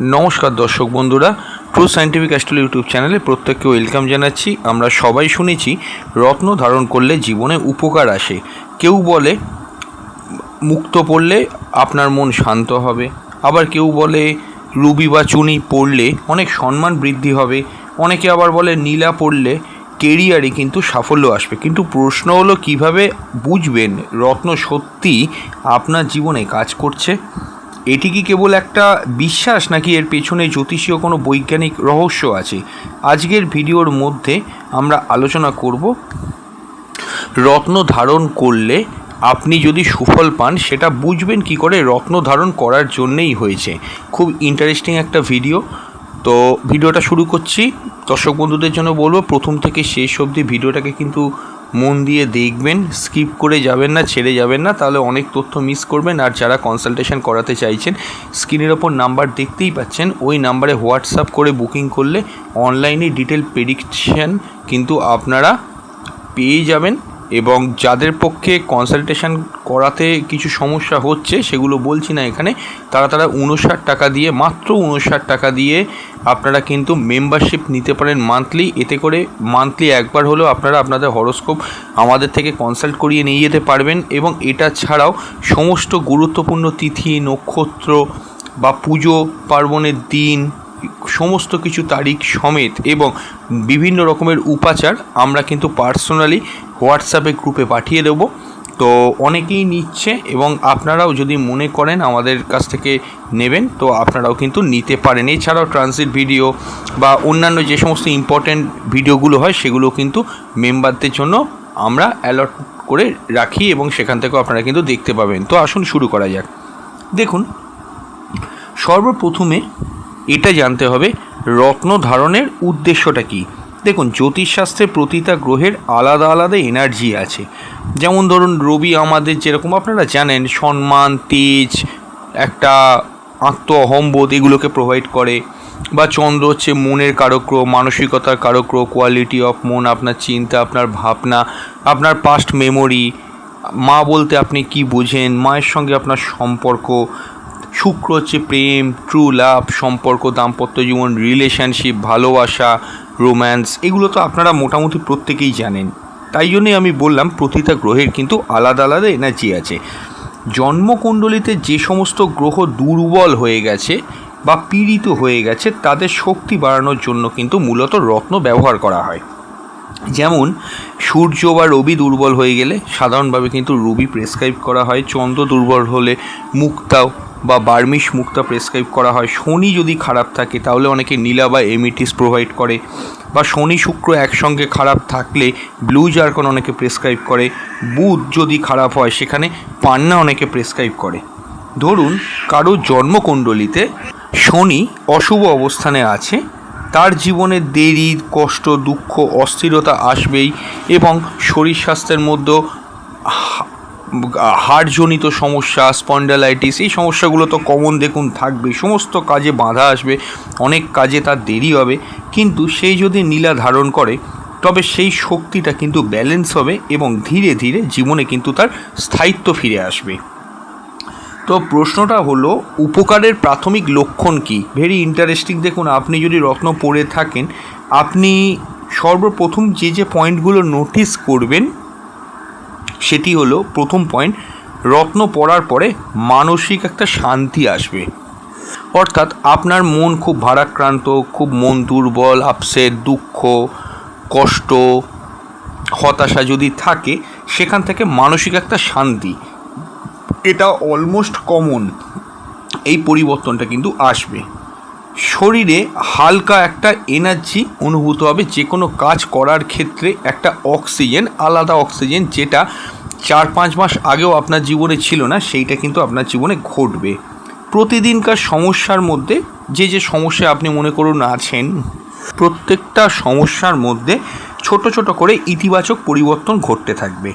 নমস্কার দর্শক বন্ধুরা ট্রু সায়েন্টিফিক অ্যাস্ট্রোল ইউটিউব চ্যানেলে প্রত্যেককে ওয়েলকাম জানাচ্ছি। আমরা সবাই শুনেছি, রত্ন ধারণ করলে জীবনে উপকার আসে। কেউ বলে, মুক্ত পড়লে আপনার মন শান্ত হবে। আবার কেউ বলে, রুবি বা চুনি পড়লে অনেক সম্মান বৃদ্ধি হবে। অনেকে আবার বলে, নীলা পড়লে কেরিয়ারে কিন্তু সাফল্য আসবে। কিন্তু প্রশ্ন হলো, কীভাবে বুঝবেন রত্ন সত্যি আপনার জীবনে কাজ করছে? এটি কি কেবল একটা বিশ্বাস নাকি এর পেছনে জ্যোতিষীয় কোনো বৈজ্ঞানিক রহস্য আছে? আজকের ভিডিওর মধ্যে আমরা আলোচনা করব রত্ন ধারণ করলে আপনি যদি সুফল পান, সেটা বুঝবেন কি করে রত্ন ধারণ করার জন্যেই হয়েছে। খুব ইন্টারেস্টিং একটা ভিডিও তো ভিডিওটা শুরু করছি। দর্শক বন্ধুদের জন্য বলব, প্রথম থেকে শেষ অবধি ভিডিওটাকে কিন্তু মন দিয়ে দেখবেন স্কিপ করে যাবেন না, ছেড়ে যাবেন না, তাহলে অনেক তথ্য মিস করবেন। আর যারা কনসালটেশন করাতে চাইছেন স্ক্রিনের ওপর নাম্বার দেখতেই পাচ্ছেন, ওই নাম্বারে হোয়াটসঅ্যাপ করে বুকিং করলে অনলাইনে ডিটেল প্রেডিকশান কিন্তু আপনারা পেয়ে যাবেন। এবং যাদের পক্ষে কনসালটেশন করাতে কিছু সমস্যা হচ্ছে, সেগুলো বলছি না এখানে। তারা তারা উনষাট টাকা দিয়ে, মাত্র উনষাট টাকা দিয়ে আপনারা কিন্তু মেম্বারশিপ নিতে পারেন মান্থলি এতে করে মান্থলি একবার হলেও আপনারা আপনাদের হরোস্কোপ আমাদের থেকে কনসাল্ট করিয়ে নিয়ে যেতে পারবেন এবং এটা ছাড়াও সমস্ত গুরুত্বপূর্ণ তিথি, নক্ষত্র বা পুজো, পার্বণের দিন সমস্ত কিছু তারিখ সমেত এবং বিভিন্ন রকমের উপাচার আমরা কিন্তু পার্সোনালি হোয়াটসঅ্যাপে গ্রুপে পাঠিয়ে দেবো। তো অনেকেই নিচ্ছে এবং আপনারাও যদি মনে করেন আমাদের কাছ থেকে নেবেন, তো আপনারাও কিন্তু নিতে পারেন। এছাড়াও ট্রানজিট ভিডিও বা অন্যান্য যে সমস্ত ইম্পর্ট্যান্ট ভিডিওগুলো হয়, সেগুলো কিন্তু মেম্বারদের জন্য আমরা অ্যালট করে রাখি এবং সেখান থেকেও আপনারা কিন্তু দেখতে পাবেন। তো আসুন শুরু করা যাক। দেখুন, সর্বপ্রথমে এটা জানতে হবে রত্ন ধারণের উদ্দেশ্যটা কী? দেখুন, জ্যোতিষশাস্ত্রে প্রতিটা গ্রহের আলাদা আলাদা এনার্জি আছে। যেমন ধরুন, রবি আমাদের যেরকম, আপনারা জানেন, সম্মান, তেজ, একটা আত্ম অহম্বোধ এগুলোকে প্রোভাইড করে। বা চন্দ্র হচ্ছে মনের কারক্র মানসিকতার কারক্র কোয়ালিটি অফ মন, আপনার চিন্তা, আপনার ভাবনা, আপনার পাস্ট মেমোরি মা বলতে আপনি কি বোঝেন, মায়ের সঙ্গে আপনার সম্পর্ক শুক্র হচ্ছে প্রেম ট্রু লাভ সম্পর্ক, দাম্পত্য জীবন রিলেশনশিপ ভালোবাসা রোম্যান্স এগুলো তো আপনারা মোটামুটি প্রত্যেকেই জানেন। তাই জন্যই আমি বললাম প্রতিটা গ্রহের কিন্তু আলাদা আলাদা এনার্জি আছে। জন্মকুণ্ডলিতে যে সমস্ত গ্রহ দুর্বল হয়ে গেছে বা পীড়িত হয়ে গেছে, তাদের শক্তি বাড়ানোর জন্য কিন্তু মূলত রত্ন ব্যবহার করা হয়। যেমন, সূর্য বা রবি দুর্বল হয়ে গেলে সাধারণভাবে কিন্তু রবি প্রেসক্রাইব করা হয়। চন্দ্র দুর্বল হলে মুক্তাও বা বার্মিশ মুক্তা প্রেসক্রাইব করা হয়। শনি যদি খারাপ থাকে, তাহলে অনেকে নীলা বা এমিটিস প্রোভাইড করে। বা শনি শুক্র একসঙ্গে খারাপ থাকলে ব্লু জার্কন অনেকে প্রেসক্রাইব করে। বুধ যদি খারাপ হয়, সেখানে পান্না অনেকে প্রেসক্রাইব করে। ধরুন, কারও জন্মকুণ্ডলিতে শনি অশুভ অবস্থানে আছে। তার জীবনে দেরি, কষ্ট, দুঃখ, অস্থিরতা আসবেই এবং শরীর স্বাস্থ্যের মধ্যেও হাড়জনিত সমস্যা স্পন্ডালাইটিস এই সমস্যাগুলো তো কমন দেখুন থাকবে। সমস্ত কাজে বাধা আসবে, অনেক কাজে তার দেরি হবে। কিন্তু সেই যদি নীলা ধারণ করে, তবে সেই শক্তিটা কিন্তু ব্যালেন্স হবে এবং ধীরে ধীরে জীবনে কিন্তু তার স্থায়িত্ব ফিরে আসবে। তো প্রশ্নটা হলো, উপকারের প্রাথমিক লক্ষণ কি? ভেরি ইন্টারেস্টিং দেখুন, আপনি যদি রত্ন পড়ে থাকেন, আপনি সর্বপ্রথম যে যে পয়েন্টগুলো নোটিস করবেন সেটি হলো প্রথম পয়েন্ট রত্ন পড়ার পরে মানসিক একটা শান্তি আসবে। অর্থাৎ আপনার মন খুব ভারাক্রান্ত, খুব মন দুর্বল আপসেট দুঃখ, কষ্ট, হতাশা যদি থাকে, সেখান থেকে মানসিক একটা শান্তি, এটা অলমোস্ট কমন এই পরিবর্তনটা কিন্তু আসবে। শরীরে হালকা একটা এনার্জি অনুভূত হবে, যে কোনো কাজ করার ক্ষেত্রে একটা অক্সিজেন, আলাদা অক্সিজেন যেটা চার পাঁচ মাস আগেও আপনার জীবনে ছিল না, সেইটা কিন্তু আপনার জীবনে ঘটবে। প্রতিদিনকার সমস্যার মধ্যে, যে যে সমস্যা আপনি মনে করুন আছেন, প্রত্যেকটা সমস্যার মধ্যে ছোট ছোট করে ইতিবাচক পরিবর্তন ঘটতে থাকবে।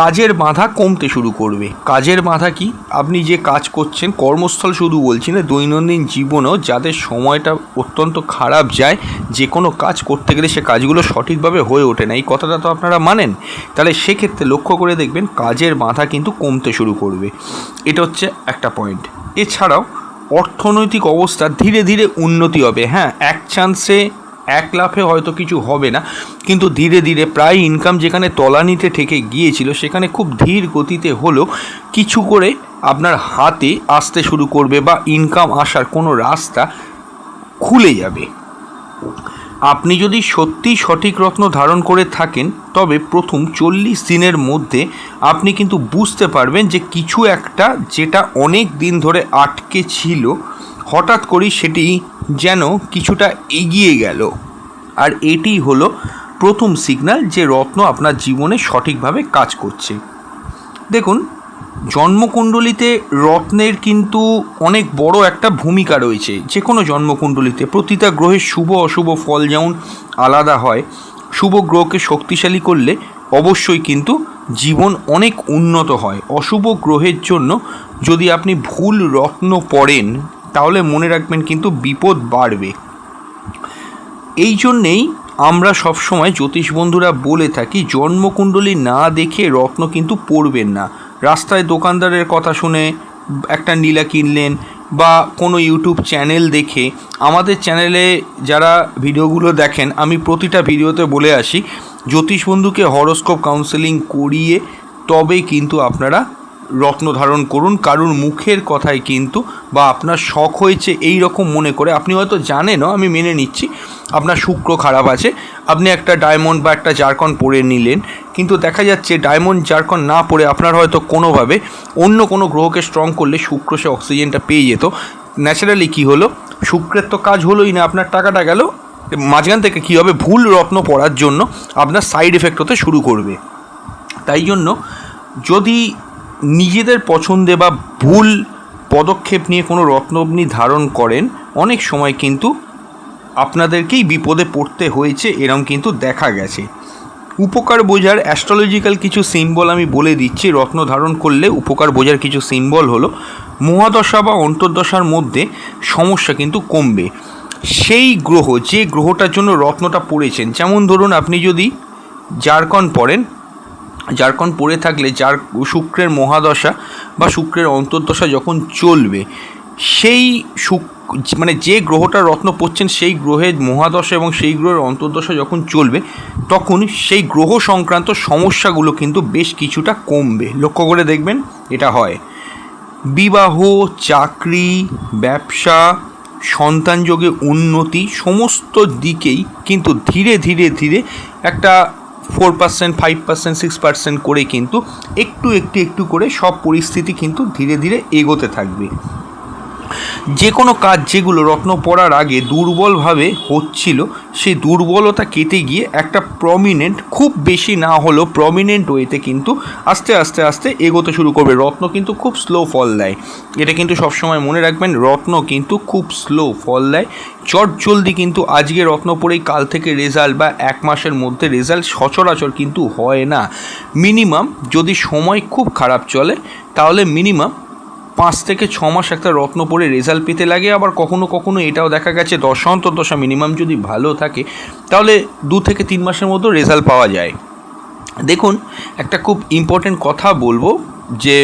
কাজের বাধা কমতে শুরু করবে। কাজের বাধা কি? আপনি যে কাজ করছেন, কর্মস্থল শুধু বলছি না, দৈনন্দিন জীবনেও যাদের সময়টা অত্যন্ত খারাপ যায়, যে কোনো কাজ করতে গেলে সে কাজগুলো সঠিকভাবে হয়ে ওঠে না। এই কথাটা তো আপনারা মানেন। তাহলে সেক্ষেত্রে লক্ষ্য করে দেখবেন, কাজের বাধা কিন্তু কমতে শুরু করবে। এটা হচ্ছে একটা পয়েন্ট এছাড়াও অর্থনৈতিক অবস্থা ধীরে ধীরে উন্নতি হবে। হ্যাঁ এক চান্সে এক লাফে হয়তো কিছু হবে না, কিন্তু ধীরে ধীরে প্রায় ইনকাম যেখানে তলানিতে ঠেকে গিয়েছিল, সেখানে খুব ধীর গতিতে হলেও কিছু করে আপনার হাতে আসতে শুরু করবে বা ইনকাম আসার কোনো রাস্তা খুলে যাবে। আপনি যদি সত্যিই সঠিক রত্ন ধারণ করে থাকেন, তবে প্রথম চল্লিশ দিনের মধ্যে আপনি কিন্তু বুঝতে পারবেন যে কিছু একটা যেটা অনেক দিন ধরে আটকে ছিল হঠাৎ করেই সেটি যেন কিছুটা এগিয়ে গেল। আর এটি হলো প্রথম সিগন্যাল যে রত্ন আপনার জীবনে সঠিকভাবে কাজ করছে। দেখুন, জন্মকুণ্ডলিতে রত্নের কিন্তু অনেক বড় একটা ভূমিকা রয়েছে। যে কোনো জন্মকুণ্ডলিতে প্রতিটা গ্রহের শুভ, অশুভ ফল যেমন আলাদা হয়, শুভ গ্রহকে শক্তিশালী করলে অবশ্যই কিন্তু জীবন অনেক উন্নত হয়। অশুভ গ্রহের জন্য যদি আপনি ভুল রত্ন পড়েন তাহলে মনে রাখবেন কিন্তু বিপদ বাড়বে। এই জন্যেই আমরা সবসময় জ্যোতিষ বন্ধুরা বলে থাকি, জন্মকুণ্ডলী না দেখে রত্ন কিন্তু পড়বেন না। রাস্তায় দোকানদারের কথা শুনে একটা নীলা কিনলেন বা কোনো ইউটিউব চ্যানেল দেখে, আমাদের চ্যানেলে যারা ভিডিওগুলো দেখেন, আমি প্রতিটা ভিডিওতে বলে আসি, জ্যোতিষ বন্ধুকে হরস্কোপ কাউন্সেলিং করিয়ে তবে কিন্তু আপনারা রত্ন ধারণ করুন, কারুর মুখের কথায় কিন্তু বা আপনার শখ হয়েছে এই রকম মনে করে। আপনি হয়তো জানেনও, আমি মেনে নিচ্ছি, আপনার শুক্র খারাপ আছে, আপনি একটা ডায়মন্ড বা একটা জারকন পরে নিলেন, কিন্তু দেখা যাচ্ছে ডায়মন্ড জারকন না পরে আপনার হয়তো কোনোভাবে অন্য কোনো গ্রহকে স্ট্রং করলে শুক্র সে অক্সিজেনটা পেয়ে যেত। ন্যাচারালি কী হলো? শুক্রের তো কাজ হলোই না, আপনার টাকাটা গেল, মাঝখান থেকে কী হবে? ভুল রত্ন পড়ার জন্য আপনার সাইড এফেক্ট হতে শুরু করবে। তাই জন্য যদি নিজেদের পছন্দে বা ভুল পদক্ষেপ নিয়ে কোনো রত্ন আপনি ধারণ করেন, অনেক সময় কিন্তু আপনাদেরকেই বিপদে পড়তে হয়েছে, এরম কিন্তু দেখা গেছে। উপকার বোঝার অ্যাস্ট্রোলজিক্যাল কিছু সিম্বল আমি বলে দিচ্ছি, রত্ন ধারণ করলে উপকার বোঝার কিছু সিম্বল হলো, মহাদশা বা অন্তর্দশার মধ্যে সমস্যা কিন্তু কমবে। সেই গ্রহ, যে গ্রহটার জন্য রত্নটা পড়েছেন, যেমন ধরুন আপনি যদি জারকন পড়েন জারকন পড়ে থাকলে যার শুক্রের মহাদশা বা শুক্রের অন্তর্দশা যখন চলবে, সেই শুক মানে যে গ্রহটা রত্ন পড়ছেন সেই গ্রহের মহাদশা এবং সেই গ্রহের অন্তর্দশা যখন চলবে, তখন সেই গ্রহ সংক্রান্ত সমস্যাগুলো কিন্তু বেশ কিছুটা কমবে। লক্ষ্য করে দেখবেন এটা হয়। বিবাহ, চাকরি, ব্যবসা সন্তানযোগে উন্নতি, সমস্ত দিকেই কিন্তু ধীরে ধীরে ধীরে একটা four percent, five percent, six percent করে কিন্তু একটু একটু একটু করে সব পরিস্থিতি কিন্তু ধীরে ধীরে এগোতে থাকবে। যে কোনো কাজ যেগুলো রত্ন পড়ার আগে দুর্বলভাবে হচ্ছিল, সেই দুর্বলতা কেটে গিয়ে একটা প্রমিনেন্ট খুব বেশি না হলেও প্রমিনেন্ট ওয়েতে কিন্তু আস্তে আস্তে আস্তে এগোতে শুরু করবে। রত্ন কিন্তু খুব স্লো ফল দেয়। এটা কিন্তু সবসময় মনে রাখবেন, রত্ন কিন্তু খুব স্লো ফল দেয়। চট জলদি কিন্তু আজকে রত্ন পড়েই কাল থেকে রেজাল্ট বা এক মাসের মধ্যে রেজাল্ট সচরাচর কিন্তু হয় না। মিনিমাম যদি সময় খুব খারাপ চলে, তাহলে মিনিমাম পাঁচ থেকে ছ মাস একটা রত্ন পরে রেজাল্ট পেতে লাগে, আবার কখনো কখনো এটাও দেখা গেছে দশা অন্তর্দশা মিনিমাম যদি ভালো থাকে, তাহলে দু থেকে তিন মাসের মধ্যে রেজাল্ট পাওয়া যায়। দেখুন, একটা খুব ইম্পর্টেন্ট কথা বলব যে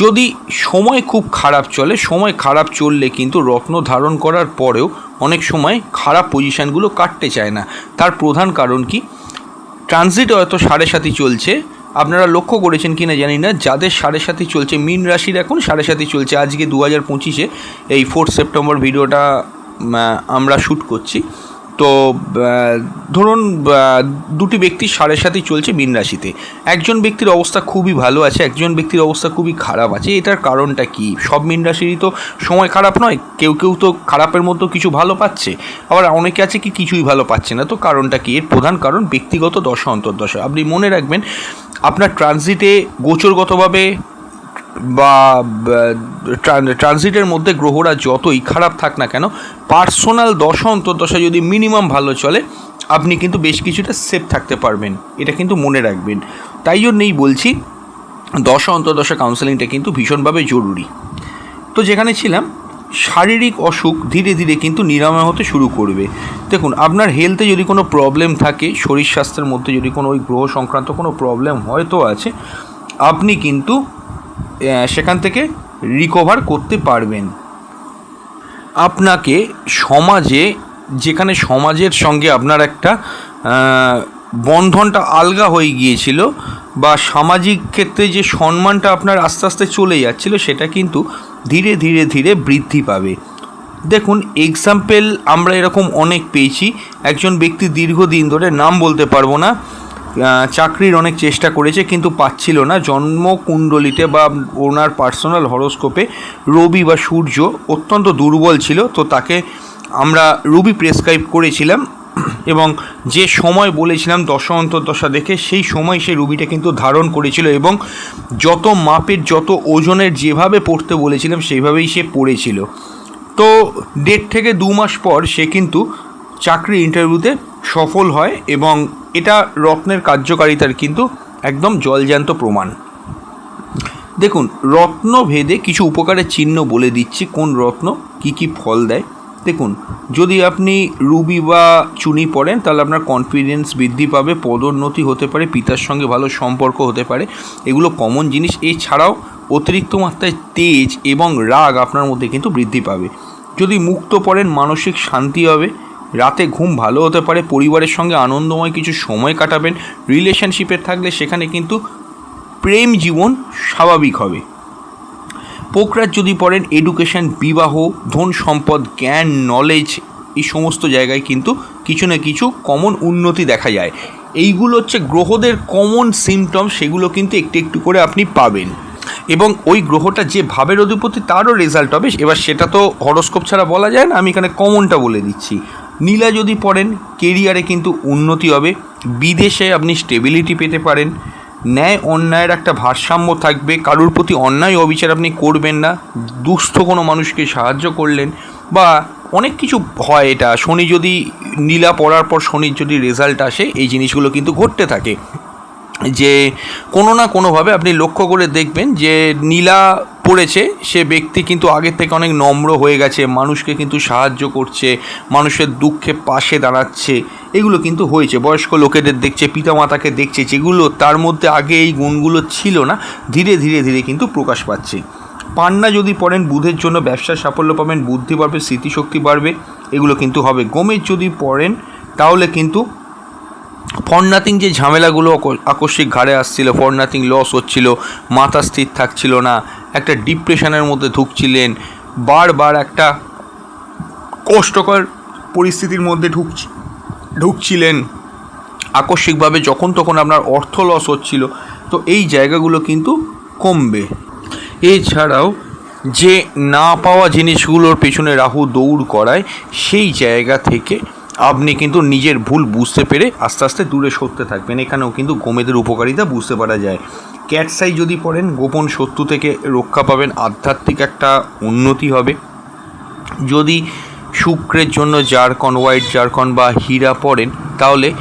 যদি সময় খুব খারাপ চলে, সময় খারাপ চললে কিন্তু রত্ন ধারণ করার পরেও অনেক সময় খারাপ পজিশানগুলো কাটতে চায় না। তার প্রধান কারণ কি? ট্রানজিট হয়তো সাড়ে সাথী চলছে আপনারা লক্ষ্য করেছেন কি না জানি না, যাদের সাড়ে সাথী চলছে, মিন রাশির এখন সাড়ে সাথী চলছে। আজকে দু হাজার পঁচিশে এই ফোর্থ সেপ্টেম্বর ভিডিওটা আমরা শ্যুট করছি। তো ধরুন দুটি ব্যক্তির সাড়ে সাথী চলছে মিন রাশিতে। একজন ব্যক্তির অবস্থা খুবই ভালো আছে, একজন ব্যক্তির অবস্থা খুবই খারাপ আছে। এটার কারণটা কি? সব মিন রাশিরই তো সময় খারাপ নয়, কেউ কেউ তো খারাপের মধ্যেও কিছু ভালো পাচ্ছে। আবার অনেকে আছে কি কিছুই ভালো পাচ্ছে না, তো কারণটা কি? এর প্রধান কারণ ব্যক্তিগত দশা, অন্তর্দশা। আপনি মনে রাখবেন আপনার ট্রানজিটে গোচরগতভাবে বা ট্রানজিটের মধ্যে গ্রহরা যতই খারাপ থাক না কেন পার্সোনাল দশা, অন্তর্দশা যদি মিনিমাম ভালো চলে, আপনি কিন্তু বেশ কিছুটা সেফ থাকতে পারবেন। এটা কিন্তু মনে রাখবেন। তাই জন্যেই বলছি, দশা, অন্তর্দশা কাউন্সেলিংটা কিন্তু ভীষণভাবে জরুরি। তো যেখানে ছিলাম শারীরিক অসুখ ধীরে ধীরে কিন্তু নিরাময় হতে শুরু করবে। দেখুন, আপনার হেলথে যদি কোনো প্রবলেম থাকে, শরীর স্বাস্থ্যের মধ্যে যদি কোনো ওই গ্রহ সংক্রান্ত কোনো প্রবলেম হয়তো আছে, আপনি কিন্তু সেখান থেকে রিকভার করতে পারবেন। আপনাকে সমাজে, যেখানে সমাজের সঙ্গে আপনার একটা বন্ধনটা আলগা হয়ে গিয়েছিল বা সামাজিক ক্ষেত্রে যে সম্মানটা আপনার আস্তে আস্তে চলে যাচ্ছিল, সেটা কিন্তু ধীরে ধীরে ধীরে বৃদ্ধি পাবে। দেখুন এক্সাম্পল আমরা এরকম অনেক পেয়েছি। একজন ব্যক্তি দীর্ঘদিন ধরে নাম বলতে পারব না চাকরির অনেক চেষ্টা করেছে কিন্তু পাচ্ছিল না। জন্মকুণ্ডলিতে বা ওনার পার্সোনাল হরোস্কোপে রবি বা সূর্য অত্যন্ত দুর্বল ছিল, তো তাকে আমরা রবি প্রেসক্রাইব করেছিলাম। এবং যে সময় বলেছিলাম দশা অন্তর্দশা দেখে, সেই সময় সে রুবিটা কিন্তু ধারণ করেছিল এবং যত মাপের, যত ওজনের যেভাবে পড়তে বলেছিলাম সেইভাবেই সে পড়েছিল। তো দেড় থেকে দু মাস পর সে কিন্তু চাকরি ইন্টারভিউতে সফল হয় এবং এটা রত্নের কার্যকারিতার কিন্তু একদম জলজ্যান্ত প্রমাণ। দেখুন রত্ন ভেদে কিছু উপকারের চিহ্ন বলে দিচ্ছি। কোন রত্ন? কি কি ফল দেয়? দেখুন, যদি আপনি রুবি বা চুনি পড়েন তাহলে আপনার কনফিডেন্স বৃদ্ধি পাবে, পদোন্নতি হতে পারে, পিতার সঙ্গে ভালো সম্পর্ক হতে পারে। এগুলো কমন জিনিস। এছাড়াও অতিরিক্ত মাত্রায় তেজ এবং রাগ আপনার মধ্যে কিন্তু বৃদ্ধি পাবে। যদি মুক্ত পড়েন মানসিক শান্তি হবে, রাতে ঘুম ভালো হতে পারে, পরিবারের সঙ্গে আনন্দময় কিছু সময় কাটাবেন রিলেশনশিপে থাকলে সেখানে কিন্তু প্রেম জীবন স্বাভাবিক হবে। পোকরাজ যদি পড়েন এডুকেশন বিবাহ, ধন সম্পদ, জ্ঞান নলেজ এই সমস্ত জায়গায় কিন্তু কিছু না কিছু কমন উন্নতি দেখা যায়। এইগুলো হচ্ছে গ্রহদের কমন সিমটম সেগুলো কিন্তু একটু একটু করে আপনি পাবেন। এবং ওই গ্রহটা যে ভাবের অধিপতি, তারও রেজাল্ট হবে। এবার সেটা তো হরস্কোপ ছাড়া বলা যায় না, আমি এখানে কমনটা বলে দিচ্ছি। নীলা যদি পড়েন কেরিয়ারে কিন্তু উন্নতি হবে। বিদেশে আপনি স্টেবিলিটি পেতে পারেন। ন্যায় অন্যায়ের একটা ভারসাম্য থাকবে, কারুর প্রতি অন্যায় অবিচার আপনি করবেন না, দুস্থ কোনো মানুষকে সাহায্য করলেন, বা অনেক কিছু হয় এটা, শনি যদি নীলা পড়ার পর শনির যদি রেজাল্ট আসে, এই জিনিসগুলো কিন্তু ঘটতে থাকে। যে কোনো না কোনোভাবে আপনি লক্ষ্য করে দেখবেন যে নীলা পড়েছে, সে ব্যক্তি কিন্তু আগের থেকে অনেক নম্র হয়ে গেছে, মানুষকে কিন্তু সাহায্য করছে, মানুষের দুঃখে পাশে দাঁড়াচ্ছে, এগুলো কিন্তু হয়েছে। বয়স্ক লোকেদের দেখছে, পিতামাতাকে দেখছে, যেগুলো তার মধ্যে আগে এই গুণগুলো ছিল না, ধীরে ধীরে ধীরে কিন্তু প্রকাশ পাচ্ছে। পান্না যদি পড়েন, বুধের জন্য ব্যবসার সাফল্য পাবেন, বুদ্ধি বাড়বে, স্মৃতিশক্তি বাড়বে, এগুলো কিন্তু হবে। গমের যদি পড়েন, তাহলে কিন্তু ফরনাথিং যে ঝামেলাগুলো আকস্মিক ঘাড়ে আসছিল ফরনাথিং লস হচ্ছিল, মাথা স্থির থাকছিল না একটা ডিপ্রেশনের মধ্যে ঢুকছিলেন, বারবার একটা কষ্টকর পরিস্থিতির মধ্যে ঢুক ঢুকছিলেন। আকস্মিকভাবে যখন তখন আপনার অর্থ লস হচ্ছিল, তো এই জায়গাগুলো কিন্তু কমবে। এছাড়াও যে না পাওয়া জিনিসগুলোর পেছনে রাহু দৌড় করায়, সেই জায়গা থেকে আপনি কিন্তু নিজের ভুল বুঝতে পেরে আস্তে আস্তে দূরে সরতে থাকবেন। এখানেও কিন্তু গোমেদের উপকারিতা বুঝতে পারা যায়। ক্যাটসাই যদি পড়েন, গোপন শত্রু থেকে রক্ষা পাবেন, আধ্যাত্মিক একটা উন্নতি হবে। যদি শুক্রের জন্য জারকন, হোয়াইট জারকন বা হীরা পড়েন, তাহলে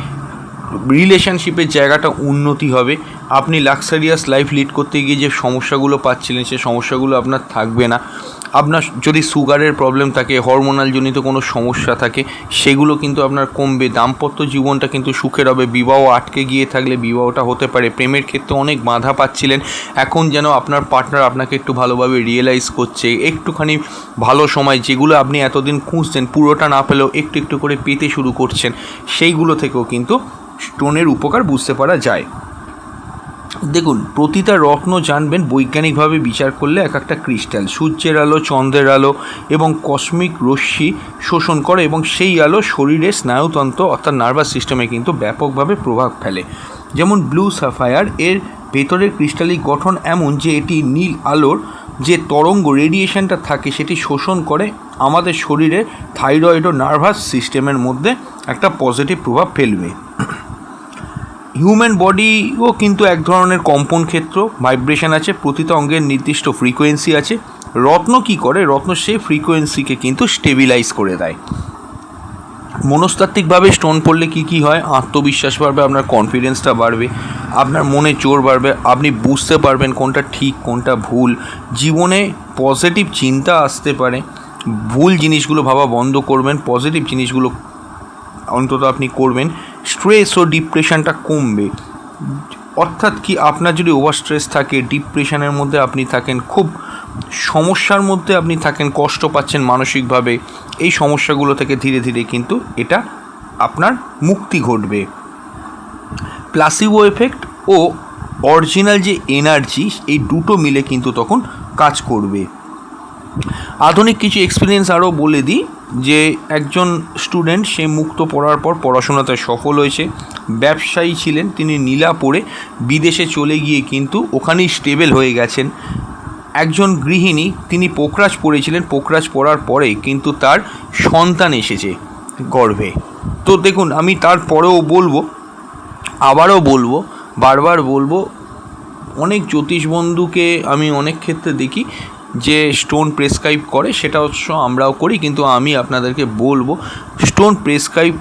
রিলেশনশিপের জায়গাটা উন্নতি হবে। আপনি লাক্সারিয়াস লাইফ লিড করতে গিয়ে যে সমস্যাগুলো পাচ্ছিলেন, সে সমস্যাগুলো আপনার থাকবে না। আপনার যদি সুগারের প্রবলেম থাকে হরমোনাল জনিত কোনো সমস্যা থাকে, সেগুলো কিন্তু আপনার কমবে। দাম্পত্য জীবনটা কিন্তু সুখের হবে। বিবাহ আটকে গিয়ে থাকলে বিবাহটা হতে পারে। প্রেমের ক্ষেত্রে অনেক বাধা পাচ্ছিলেন। এখন যেন আপনার পার্টনার আপনাকে একটু ভালোভাবে রিয়েলাইজ করছে। একটুখানি ভালো সময় যেগুলো আপনি এতদিন খুঁজছেন, পুরোটা না পেলেও একটু একটু করে পেতে শুরু করছেন, সেইগুলো থেকেও কিন্তু স্টোনের উপকার বুঝতে পারা যায়। দেখুন, প্রতিটা রত্ন জানবেন, বৈজ্ঞানিকভাবে বিচার করলে এক একটা ক্রিস্টাল, সূর্যের আলো, চন্দ্রের আলো এবং কসমিক রশ্মি শোষণ করে এবং সেই আলো শরীরে স্নায়ুতন্ত্র অর্থাৎ নার্ভাস সিস্টেমে কিন্তু ব্যাপকভাবে প্রভাব ফেলে। যেমন ব্লু সাফায়ার, এর ভেতরের ক্রিস্টালিক গঠন এমন যে এটি নীল আলোর যে তরঙ্গ রেডিয়েশনটা থাকে সেটি শোষণ করে আমাদের শরীরে থাইরয়েড ও নার্ভাস সিস্টেমের মধ্যে একটা পজিটিভ প্রভাব ফেলবে। হিউম্যান বডিও কিন্তু এক ধরনের কম্পন ক্ষেত্র ভাইব্রেশন আছে, প্রতিটা অঙ্গের নির্দিষ্ট ফ্রিকোয়েন্সি আছে। রত্ন কি করে? রত্ন সেই ফ্রিকোয়েন্সিকে কিন্তু স্টেবিলাইজ করে দেয়। মনস্তাত্ত্বিকভাবে স্টোন পড়লে কি কি হয়? আত্মবিশ্বাস বাড়বে, আপনার কনফিডেন্সটা বাড়বে, আপনার মনে জোর বাড়বে, আপনি বুঝতে পারবেন কোনটা ঠিক, কোনটা ভুল। জীবনে পজিটিভ চিন্তা আসতে পারে, ভুল জিনিসগুলো ভাবা বন্ধ করবেন পজিটিভ জিনিসগুলো অন্তত আপনি করবেন। স্ট্রেস ও ডিপ্রেশনটা কমবে। অর্থাৎ কি আপনার যদি ওভার স্ট্রেস থাকে ডিপ্রেশনের মধ্যে আপনি থাকেন, খুব সমস্যার মধ্যে আপনি থাকেন, কষ্ট পাচ্ছেন মানসিকভাবে, এই সমস্যাগুলো থেকে ধীরে ধীরে কিন্তু এটা আপনার মুক্তি ঘটবে। প্লাসিবো এফেক্ট ও অরিজিনাল যে এনার্জি এই দুটো মিলে কিন্তু তখন কাজ করবে। আধুনিক কিছু এক্সপিরিয়েন্স আরও বলে দিই। যে একজন স্টুডেন্ট সে মুক্ত পড়ার পর পড়াশোনাতে সফল হয়েছে। ব্যবসায়ী ছিলেন, তিনি নীলা পড়ে বিদেশে চলে গিয়ে কিন্তু ওখানেই স্টেবল হয়ে গেছেন। একজন গৃহিণী, তিনি পোকরাজ পড়েছিলেন। পোকরাজ পড়ার পরে কিন্তু তার সন্তান এসেছে গর্ভে। তো দেখুন, আমি তারপরেও বলব, আবারও বলব, বারবার বলব, অনেক জ্যোতিষ বন্ধুকে আমি অনেক ক্ষেত্রে দেখি যে স্টোন প্রেসক্রাইব করে সেটা অবশ্য আমরাও করি, কিন্তু আমি আপনাদেরকে বলব, স্টোন প্রেসক্রাইব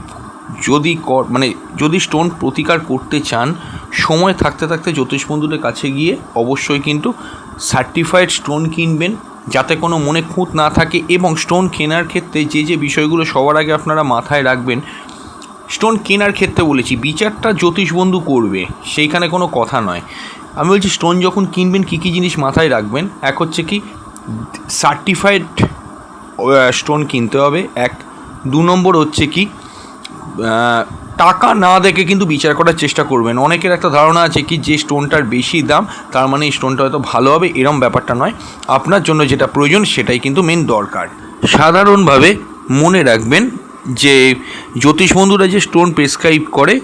যদি মানে যদি স্টোন প্রতিকার করতে চান, সময় থাকতে থাকতে জ্যোতিষ বন্ধুদের কাছে গিয়ে অবশ্যই কিন্তু সার্টিফাইড স্টোন কিনবেন, যাতে কোনো মনে খুঁত না থাকে এবং স্টোন কেনার ক্ষেত্রে যে যে বিষয়গুলো সবার আগে আপনারা মাথায় রাখবেন স্টোন কেনার ক্ষেত্রে বলেছি, বিচারটা জ্যোতিষ বন্ধু করবে, সেইখানে কোনো কথা নয়। আমি বলছি স্টোন যখন কিনবেন, কী কী জিনিস মাথায় রাখবেন? এক হচ্ছে কি সার্টিফাইড স্টোন কিনতে হবে। এক, দু নম্বর হচ্ছে কি টাকা না দেখে কিন্তু বিচার করার চেষ্টা করবেন। অনেকের একটা ধারণা আছে কি, যে স্টোনটার বেশি দাম, তার মানে এই স্টোনটা হয়তো ভালো হবে, এরম ব্যাপারটা নয়। আপনার জন্য যেটা প্রয়োজন, সেটাই কিন্তু মেন দরকার। সাধারণভাবে মনে রাখবেন যে জ্যোতিষ বন্ধুরা যে স্টোন প্রেসক্রাইব করে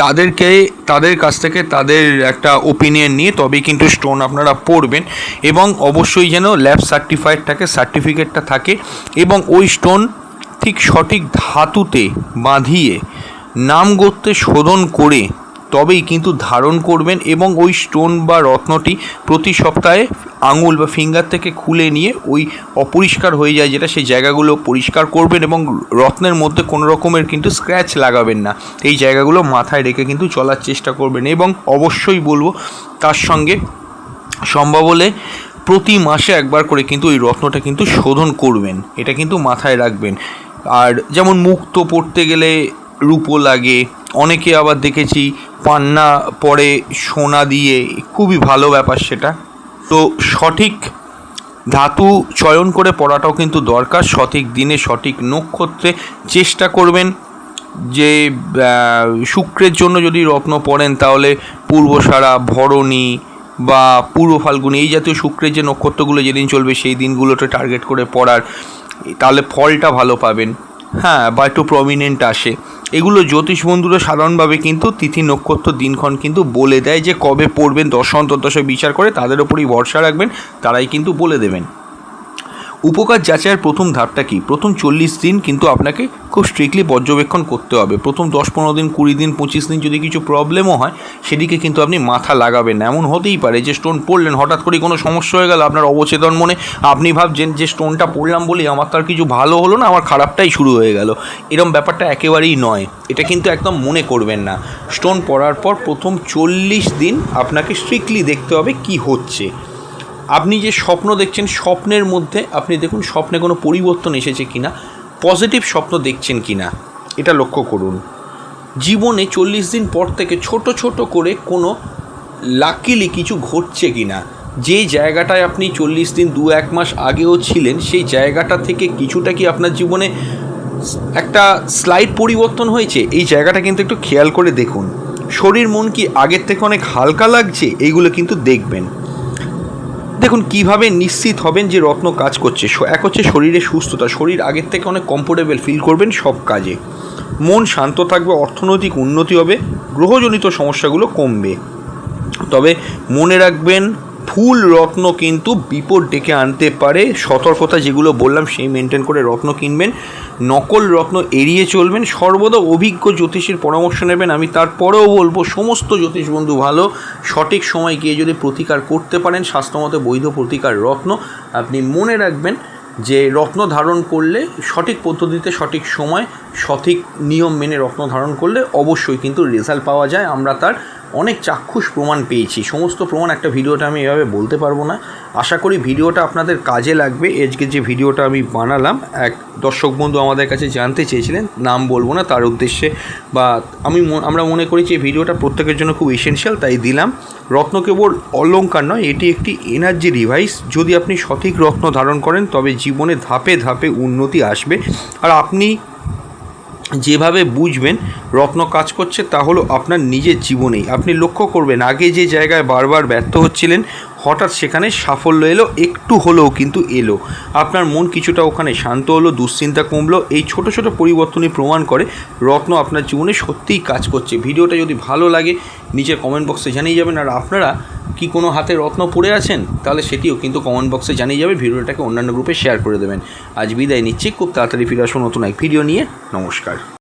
তাদেরকে, তাদের কাছ থেকে তাদের একটা ওপিনিয়ন নিয়ে তবেই কিন্তু স্টোন আপনারা পড়বেন এবং অবশ্যই যেন ল্যাব সার্টিফাইড থাকে সার্টিফিকেটটা থাকে এবং ওই স্টোন ঠিক সঠিক ধাতুতে বাঁধিয়ে নাম গোত্রে শোধন করে তবেই কিন্তু ধারণ করবেন এবং ওই স্টোন বা রত্নটি প্রতি সপ্তাহে আঙুল বা ফিঙ্গার থেকে খুলে নিয়ে ওই অপরিষ্কার হয়ে যায় যেটা সেই জায়গাগুলো পরিষ্কার করবেন এবং রত্নের মধ্যে কোনো রকমের কিন্তু স্ক্র্যাচ লাগাবেন না। এই জায়গাগুলো মাথায় রেখে কিন্তু চলার চেষ্টা করবেন এবং অবশ্যই বলব তার সঙ্গে সম্ভব হলে প্রতি মাসে একবার করে কিন্তু ওই রত্নটা কিন্তু শোধন করবেন। এটা কিন্তু মাথায় রাখবেন। আর যেমন মুক্ত পড়তে গেলে রূপো লাগে। অনেকে আবার দেখেছি পান্না পরে সোনা দিয়ে, খুবই ভালো ব্যাপার সেটা। তো সঠিক ধাতু চয়ন করে পড়াটাও কিন্তু দরকার, সঠিক দিনে সঠিক নক্ষত্রে চেষ্টা করবেন যে শুক্রের জন্য যদি রত্ন পড়েন তাহলে পূর্বসারা, ভরণী বা পূর্ব ফাল্গুনি, এই জাতীয় শুক্রের যে নক্ষত্রগুলো যেদিন চলবে সেই দিনগুলোতে টার্গেট করে পড়ার, তাহলে ফলটা ভালো পাবেন। হ্যাঁ বা একটু প্রমিনেন্ট আসে। এগুলো জ্যোতিষ বন্ধুরা সাধারণভাবে কিন্তু তিথি নক্ষত্র দিনক্ষণ কিন্তু বলে দেয় যে কবে পড়বেন দশ অন্তর্দশে বিচার করে তাদের ওপরই ভরসা রাখবেন, তারাই কিন্তু বলে দেবেন। উপকার যাচাইয়ের প্রথম ধাপটা কি? প্রথম চল্লিশ দিন কিন্তু আপনাকে খুব স্ট্রিক্টলি পর্যবেক্ষণ করতে হবে। প্রথম দশ পনেরো দিন, কুড়ি দিন, পঁচিশ দিন যদি কিছু প্রবলেমও হয়, সেদিকে কিন্তু আপনি মাথা লাগাবেন এমন হতেই পারে যে স্টোন পড়লেন, হঠাৎ করে কোনো সমস্যা হয়ে গেল, আপনার অবচেতন মনে আপনি ভাবছেন যে স্টোনটা পড়লাম বলেই আমার তো আর কিছু ভালো হলো না, আমার খারাপটাই শুরু হয়ে গেল। এরম ব্যাপারটা একেবারেই নয়। এটা কিন্তু একদম মনে করবেন না। স্টোন পড়ার পর প্রথম চল্লিশ দিন আপনাকে স্ট্রিক্টলি দেখতে হবে কি হচ্ছে। আপনি যে স্বপ্ন দেখছেন, স্বপ্নের মধ্যে আপনি দেখুন স্বপ্নে কোনো পরিবর্তন এসেছে কিনা, পজিটিভ স্বপ্ন দেখছেন কি না এটা লক্ষ্য করুন। জীবনে চল্লিশ দিন পর থেকে ছোট ছোট করে কোনো লাকিলি কিছু ঘটছে কি না যে জায়গাটায় আপনি চল্লিশ দিন দু, এক মাস আগেও ছিলেন, সেই জায়গাটা থেকে কিছুটা কি আপনার জীবনে একটা স্লাইড পরিবর্তন হয়েছে? এই জায়গাটা কিন্তু একটু খেয়াল করে দেখুন। শরীর, মন কি আগের থেকে অনেক হালকা লাগছে? এইগুলো কিন্তু দেখবেন। দেখুন, কীভাবে নিশ্চিত হবেন যে রত্ন কাজ করছে? এক হচ্ছে শরীরে সুস্থতা। শরীর আগের থেকে অনেক কমফোর্টেবল ফিল করবেন সব কাজে। মন শান্ত থাকবে, অর্থনৈতিক উন্নতি হবে, গ্রহজনিত সমস্যাগুলো কমবে। তবে মনে রাখবেন ফুল রত্ন কিন্তু বিপদ ডেকে আনতে পারে। সতর্কতা যেগুলো বললাম, সেই মেনটেন করে রত্ন কিনবেন। নকল রত্ন এড়িয়ে চলবেন। সর্বদা অভিজ্ঞ জ্যোতিষীর পরামর্শ নেবেন। আমি তারপরেও বলব, সমস্ত জ্যোতিষ বন্ধু ভালো। সঠিক সময় গিয়ে যদি প্রতিকার করতে পারেন, স্বাস্থ্যমতে বৈধ প্রতিকার রত্ন, আপনি মনে রাখবেন যে রত্ন ধারণ করলে সঠিক পদ্ধতিতে, সঠিক সময়, সঠিক নিয়ম মেনে রত্ন ধারণ করলে অবশ্যই কিন্তু রেজাল্ট পাওয়া যায়। আমরা তার অনেক চাক্ষুষ প্রমাণ পেয়েছি। সমস্ত প্রমাণ একটা ভিডিওটা আমি এভাবে বলতে পারব না। আশা করি ভিডিওটা আপনাদের কাজে লাগবে। আজকে যে ভিডিওটা আমি বানালাম, এক দর্শক বন্ধু আমাদের কাছে জানতে চেয়েছিলেন, নাম বলব না তার উদ্দেশ্যে, বা আমি আমরা মনে করি যে ভিডিওটা প্রত্যেকের জন্য খুব এসেনশিয়াল তাই দিলাম। রত্ন কেবল অলঙ্কার নয়, এটি একটি এনার্জি ডিভাইস যদি আপনি সঠিক রত্ন ধারণ করেন, তবে জীবনে ধাপে ধাপে উন্নতি আসবে। আর আপনি যেভাবে বুঝবেন রত্ন কাজ করছে তা হলো আপনার নিজের জীবনেই। আপনি লক্ষ্য করবেন, আগে যে জায়গায় বারবার ব্যর্থ হচ্ছিলেন হঠাৎ সেখানে সাফল্য এলো, একটু হলেও কিন্তু এলো। আপনার মন কিছুটা ওখানে শান্ত হলো, দুশ্চিন্তা কমলো, এই ছোট ছোট পরিবর্তনই প্রমাণ করে রত্ন আপনার জীবনে সত্যিই কাজ করছে। ভিডিওটা যদি ভালো লাগে, নিচে কমেন্ট বক্সে জানিয়ে যাবেন। আর আপনারা কি কোনো হাতে রত্ন পড়ে আছেন? তাহলে সেটিও কিন্তু কমেন্ট বক্সে জানিয়ে যাবে, ভিডিওটাকে অন্যান্য গ্রুপে শেয়ার করে দেবেন। আজ বিদায় নিচ্ছি, খুব তাড়াতাড়ি ফিরে আসুন নতুন এক ভিডিও নিয়ে। নমস্কার।